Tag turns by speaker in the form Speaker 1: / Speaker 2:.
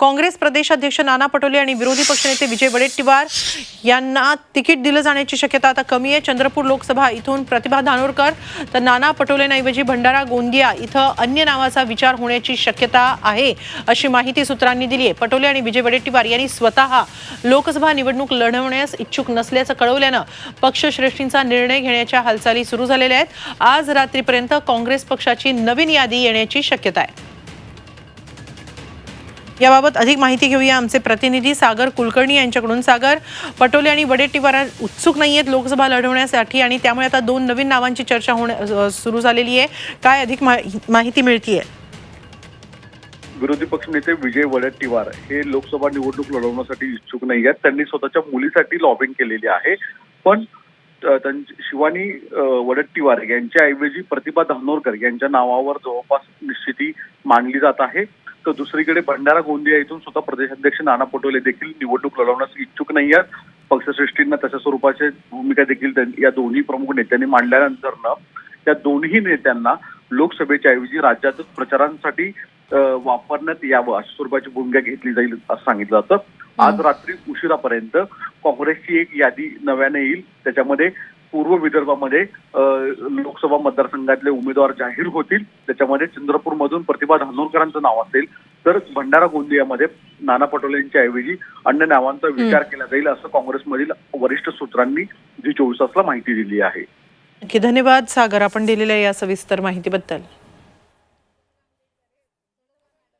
Speaker 1: काँग्रेस प्रदेशाध्यक्ष नाना पटोले आणि विरोधी पक्षनेते विजय वडेट्टीवार यांना तिकीट दिलं जाण्याची शक्यता आता कमी आहे. चंद्रपूर लोकसभा इथून प्रतिभा धानोरकर तर नाना पटोलेंऐवजी भंडारा गोंदिया इथं अन्य नावाचा विचार होण्याची शक्यता आहे अशी माहिती सूत्रांनी दिली आहे. पटोले आणि विजय वडेट्टीवार यांनी स्वतः लोकसभा निवडणूक लढवण्यास इच्छुक नसल्याचं कळवल्यानं पक्षश्रेष्ठींचा निर्णय घेण्याच्या हालचाली सुरू झालेल्या आहेत. आज रात्रीपर्यंत काँग्रेस पक्षाची नवीन यादी येण्याची शक्यता आहे. याबाबत अधिक माहिती घेऊया आमचे प्रतिनिधी सागर कुलकर्णी यांच्याकडून. सागर पटोले आणि वडेट्टीवार उत्सुक नाही आहेत लोकसभा लढवण्यासाठी आणि त्यामुळे आता दोन नवीन नावांची चर्चा होण्या सुरू झालेली आहे. काय अधिक माहि- माहिती मिळतीये?
Speaker 2: विरोधी पक्षनेते विजय वडेट्टीवार हे लोकसभा निवडणूक लढवण्यासाठी इच्छुक नाही आहेत त्यांनी स्वतःच्या मुलीसाठी लॉबिंग केलेली आहे. पण त्यांची शिवानी वडट्टीवार वडेट्टीवार प्रतिभा धानोरकर यांच्या नावावर जवळपास निश्चिती मांडली जात आहे. तर दुसरीकडे भंडारा गोंदिया इथून स्वतः प्रदेशाध्यक्ष नाना पटोले देखील निवडणूक लढवण्यास इच्छुक नाही आहेत. पक्षश्रेष्ठींना तशा स्वरूपाची भूमिका देखील या दोन्ही प्रमुख नेत्यांनी मांडल्यानंतरनं त्या दोन्ही नेत्यांना लोकसभेच्या ऐवजी राज्यातच प्रचारांसाठी वापरण्यात यावं अशा स्वरूपाची भूमिका घेतली जाईल असं सांगितलं जातं. आज रात्री उशिरापर्यंत काँग्रेसची एक यादी नव्याने येईल. त्याच्यामध्ये पूर्व विदर्भामध्ये लोकसभा मतदारसंघातले उमेदवार जाहीर होतील. त्याच्यामध्ये चंद्रपूरमधून प्रतिभा धानोरकरांचं नाव असेल. तर भंडारा गोंदियामध्ये नाना पटोलेंच्या ऐवजी अन्य नावांचा विचार केला जाईल असं काँग्रेसमधील वरिष्ठ सूत्रांनी जी चोवीस तासला माहिती दिली आहे.
Speaker 1: धन्यवाद सागर. आपण दिलेल्या या सविस्तर माहितीबद्दल.